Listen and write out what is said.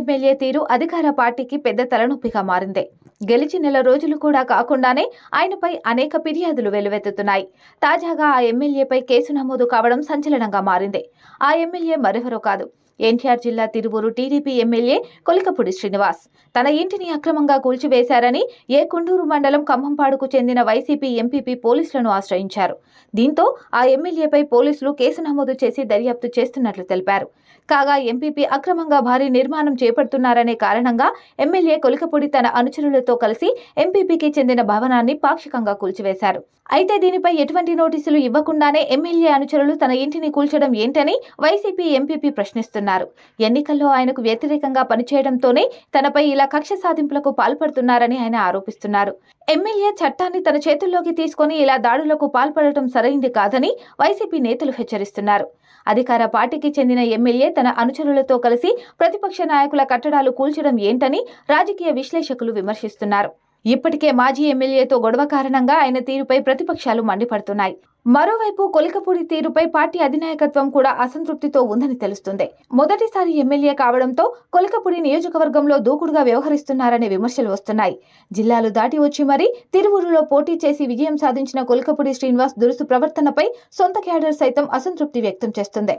MLA తీరు అధికార పార్టీకి పెద్ద తలనొప్పిగా మారింది. గెలిచి నెల రోజులు కూడా కాకుండానే ఆయనపై అనేక ఫిర్యాదులు వెలువెత్తుతున్నాయి. తాజాగా ఆ ఎమ్మెల్యేపై కేసు నమోదు కావడం సంచలనంగా మారింది. ఆ ఎమ్మెల్యే మరెవరో కాదు. ఎన్టీఆర్ జిల్లా తిరువూరు టీడీపీ ఎమ్మెల్యే కొలికపూడి శ్రీనివాస్. తన ఇంటిని అక్రమంగా కూల్చివేశారని ఏ కుండూరు మండలం ఖమ్మంపాడుకు చెందిన వైసీపీ ఎంపీపీ పోలీసులను ఆశ్రయించారు. దీంతో ఆ ఎమ్మెల్యేపై పోలీసులు కేసు నమోదు చేసి దర్యాప్తు చేస్తున్నట్లు తెలిపారు. కాగా ఎంపీపీ అక్రమంగా భారీ నిర్మాణం చేపడుతున్నారనే కారణంగా ఎమ్మెల్యే కొలికపూడి తన అనుచరులతో కలిసి ఎంపీపీకి చెందిన భవనాన్ని పాక్షికంగా కూల్చివేశారు. అయితే దీనిపై ఎటువంటి నోటీసులు ఇవ్వకుండానే ఎమ్మెల్యే అనుచరులు తన ఇంటిని కూల్చడం ఏంటని వైసీపీ ఎంపీపీ ప్రశ్నిస్తున్నారు. ఎన్నికల్లో ఆయనకు వ్యతిరేకంగా పనిచేయడంతోనే తనపై ఇలా కక్ష సాధింపులకు పాల్పడుతున్నారని ఆయన ఆరోపిస్తున్నారు. ఎమ్మెల్యే చట్టాన్ని తన చేతుల్లోకి తీసుకొని ఇలా దాడులకు పాల్పడటం సరైంది కాదని వైసీపీ నేతలు హెచ్చరిస్తున్నారు. అధికార పార్టీకి చెందిన ఎమ్మెల్యే తన అనుచరులతో కలిసి ప్రతిపక్ష నాయకుల కట్టడాలు కూల్చడం ఏంటని రాజకీయ విశ్లేషకులు విమర్శిస్తున్నారు. ఇప్పటికే మాజీ ఎమ్మెల్యేతో గొడవ కారణంగా ఆయన తీరుపై ప్రతిపక్షాలు మండిపడుతున్నాయి. మరోవైపు కొలికపూడి తీరుపై పార్టీ అధినాయకత్వం కూడా అసంతృప్తితో ఉందని తెలుస్తుంది. మొదటిసారి ఎమ్మెల్యే కావడంతో కొలికపూడి నియోజకవర్గంలో దూకుడుగా వ్యవహరిస్తున్నారనే విమర్శలు వస్తున్నాయి. జిల్లాలు దాటి వచ్చి మరీ తిరువురులో పోటీ చేసి విజయం సాధించిన కొలికపూడి శ్రీనివాస్ దురుసు ప్రవర్తనపై సొంత క్యాడర్ సైతం అసంతృప్తి వ్యక్తం చేస్తుంది.